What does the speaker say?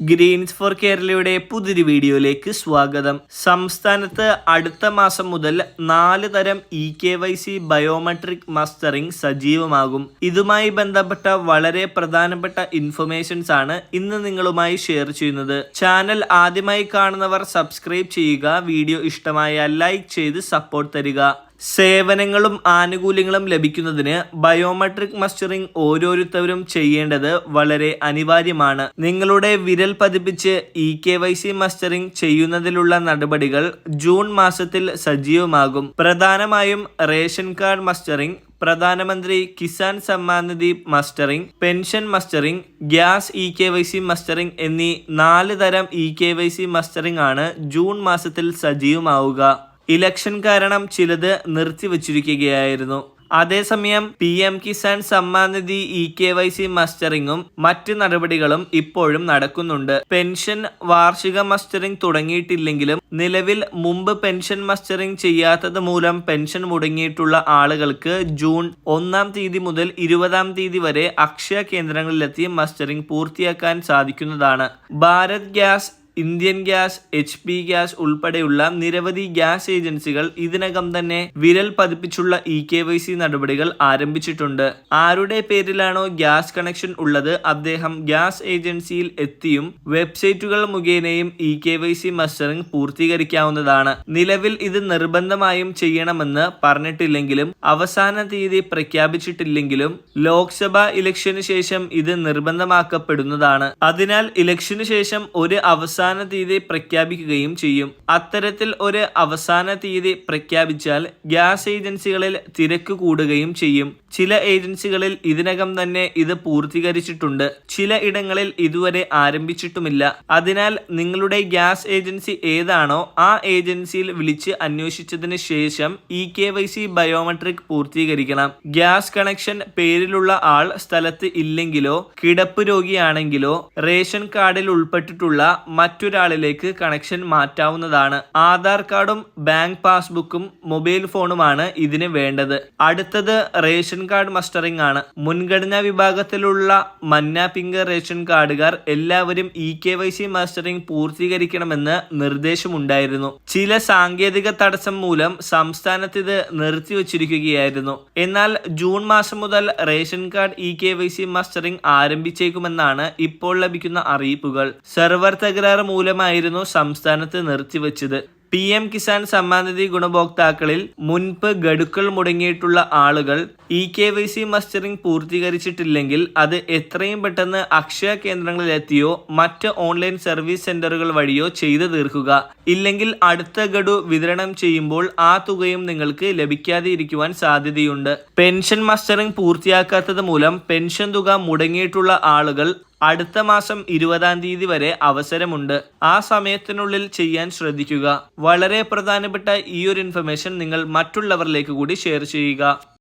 Green's four കേരളയുടെ പുതിയൊരു വീഡിയോയിലേക്ക് സ്വാഗതം. സംസ്ഥാനത്ത് അടുത്ത മാസം മുതൽ നാല് തരം E K Y C biometric mustering സജീവമാകും. ഇതുമായി ബന്ധപ്പെട്ട വളരെ പ്രധാനപ്പെട്ട ഇൻഫർമേഷൻസ് ആണ് ഇന്ന് നിങ്ങളുമായി ഷെയർ ചെയ്യുന്നത്. ചാനൽ ആദ്യമായി കാണുന്നവർ സബ്സ്ക്രൈബ് ചെയ്യുക വീഡിയോ ഇഷ്ടമായ ലൈക്ക് ചെയ്ത് സപ്പോർട്ട് തരിക. സേവനങ്ങളും ആനുകൂല്യങ്ങളും ലഭിക്കുന്നതിന് ബയോമെട്രിക് മസ്റ്ററിംഗ് ഓരോരുത്തരും ചെയ്യേണ്ടത് വളരെ അനിവാര്യമാണ്. നിങ്ങളുടെ വിരൽ പതിപ്പിച്ച് E K Y C mustering ചെയ്യുന്നതിലുള്ള നടപടികൾ ജൂൺ മാസത്തിൽ സജീവമാകും. പ്രധാനമായും റേഷൻ കാർഡ് മസ്റ്ററിംഗ് പ്രധാനമന്ത്രി Kisan Samman Nidhi mustering pension mustering gas E K Y C mustering എന്നീ നാല് തരം E K Y C mustering ആണ് ജൂൺ മാസത്തിൽ സജീവമാവുക. ഇലക്ഷൻ കാരണം ചിലത് നിർത്തിവച്ചിരിക്കുകയായിരുന്നു അതേസമയം P M Kisan Samman Nidhi E K Y C മസ്റ്ററിങ്ങും മറ്റ് നടപടികളും ഇപ്പോഴും നടക്കുന്നുണ്ട്. പെൻഷൻ വാർഷിക മസ്റ്ററിംഗ് തുടങ്ങിയിട്ടില്ലെങ്കിലും നിലവിൽ മുമ്പ് പെൻഷൻ മസ്റ്ററിംഗ് ചെയ്യാത്തത് മൂലം പെൻഷൻ മുടങ്ങിയിട്ടുള്ള ആളുകൾക്ക് ജൂൺ ഒന്നാം തീയതി മുതൽ ഇരുപതാം തീയതി വരെ അക്ഷയ കേന്ദ്രങ്ങളിലെത്തി മസ്റ്ററിംഗ് പൂർത്തിയാക്കാൻ സാധിക്കുന്നതാണ്. Bharat gas Indian gas H P gas ഉൾപ്പെടെയുള്ള നിരവധി ഗ്യാസ് ഏജൻസികൾ ഇതിനകം തന്നെ വിരൽ പതിപ്പിച്ചുള്ള ഇ കെ വൈ സി നടപടികൾ ആരംഭിച്ചിട്ടുണ്ട്. ആരുടെ പേരിലാണോ ഗ്യാസ് കണക്ഷൻ ഉള്ളത് അദ്ദേഹം ഗ്യാസ് ഏജൻസിയിൽ എത്തിയും വെബ്സൈറ്റുകൾ മുഖേനയും E K Y C mustering പൂർത്തീകരിക്കാവുന്നതാണ്. നിലവിൽ ഇത് നിർബന്ധമായും ചെയ്യണമെന്ന് പറഞ്ഞിട്ടില്ലെങ്കിലും അവസാന തീയതി പ്രഖ്യാപിച്ചിട്ടില്ലെങ്കിലും ലോക്സഭാ ഇലക്ഷന് ശേഷം ഇത് നിർബന്ധമാക്കപ്പെടുന്നതാണ്. അതിനാൽ ഇലക്ഷന് ശേഷം ഒരു അവസാന അവസാന തീയതി പ്രഖ്യാപിക്കുകയും ചെയ്യും. അത്തരത്തിൽ ഒരു അവസാന തീയതി പ്രഖ്യാപിച്ചാൽ ഗ്യാസ് ഏജൻസികളിൽ തിരക്ക് കൂടുകയും ചെയ്യും. ചില ഏജൻസികളിൽ ഇതിനകം തന്നെ ഇത് പൂർത്തീകരിച്ചിട്ടുണ്ട്. ചില ഇടങ്ങളിൽ ഇതുവരെ ആരംഭിച്ചിട്ടുമില്ല. അതിനാൽ നിങ്ങളുടെ ഗ്യാസ് ഏജൻസി ഏതാണോ ആ ഏജൻസിയിൽ വിളിച്ച് അന്വേഷിച്ചതിന് ശേഷം E K Y C biometric പൂർത്തീകരിക്കണം. Gas connection പേരിലുള്ള ആൾ സ്ഥലത്ത് ഇല്ലെങ്കിലോ കിടപ്പ് രോഗിയാണെങ്കിലോ റേഷൻ കാർഡിൽ ഉൾപ്പെട്ടിട്ടുള്ള മറ്റൊരാളിലേക്ക് കണക്ഷൻ മാറ്റാവുന്നതാണ്. ആധാർ കാർഡും ബാങ്ക് പാസ്ബുക്കും മൊബൈൽ ഫോണുമാണ് ഇതിന് വേണ്ടത്. അടുത്തത് റേഷൻ കാർഡ് മസ്റ്ററിംഗ് ആണ്. മുൻഗണനാ വിഭാഗത്തിലുള്ള മന്ന പിങ്ക് റേഷൻ കാർഡുകാർ എല്ലാവരും E K Y C mustering പൂർത്തീകരിക്കണമെന്ന് നിർദ്ദേശമുണ്ടായിരുന്നു. ചില സാങ്കേതിക തടസ്സം മൂലം സംസ്ഥാനത്ത് ഇത് നിർത്തിവച്ചിരിക്കുകയായിരുന്നു. എന്നാൽ ജൂൺ മാസം മുതൽ ration card E K Y C mustering ആരംഭിച്ചേക്കുമെന്നാണ് ഇപ്പോൾ ലഭിക്കുന്ന അറിയിപ്പുകൾ. സെർവർ തകരാറ് മൂലമായിരുന്നു സംസ്ഥാനത്ത് നിർത്തിവച്ചത്. പി എം കിസാൻ സമ്മാൻ നിധി ഗുണഭോക്താക്കളിൽ മുൻപ് ഗഡുക്കൾ മുടങ്ങിയിട്ടുള്ള ആളുകൾ E K Y C mustering പൂർത്തീകരിച്ചിട്ടില്ലെങ്കിൽ അത് എത്രയും പെട്ടെന്ന് അക്ഷയ കേന്ദ്രങ്ങളിലെത്തിയോ മറ്റ് ഓൺലൈൻ സർവീസ് സെന്ററുകൾ വഴിയോ ചെയ്തു തീർക്കുക. ഇല്ലെങ്കിൽ അടുത്ത ഗഡു വിതരണം ചെയ്യുമ്പോൾ ആ തുകയും നിങ്ങൾക്ക് ലഭിക്കാതെ ഇരിക്കുവാൻ സാധ്യതയുണ്ട്. പെൻഷൻ മസ്റ്ററിംഗ് പൂർത്തിയാക്കാത്തത് മൂലം പെൻഷൻ തുക മുടങ്ങിയിട്ടുള്ള ആളുകൾ അടുത്ത മാസം ഇരുപതാം തീയതി വരെ അവസരമുണ്ട്. ആ സമയത്തിനുള്ളിൽ ചെയ്യാൻ ശ്രദ്ധിക്കുക. വളരെ പ്രധാനപ്പെട്ട ഈ ഒരു ഇൻഫർമേഷൻ നിങ്ങൾ മറ്റുള്ളവരിലേക്ക് കൂടി ഷെയർ ചെയ്യുക.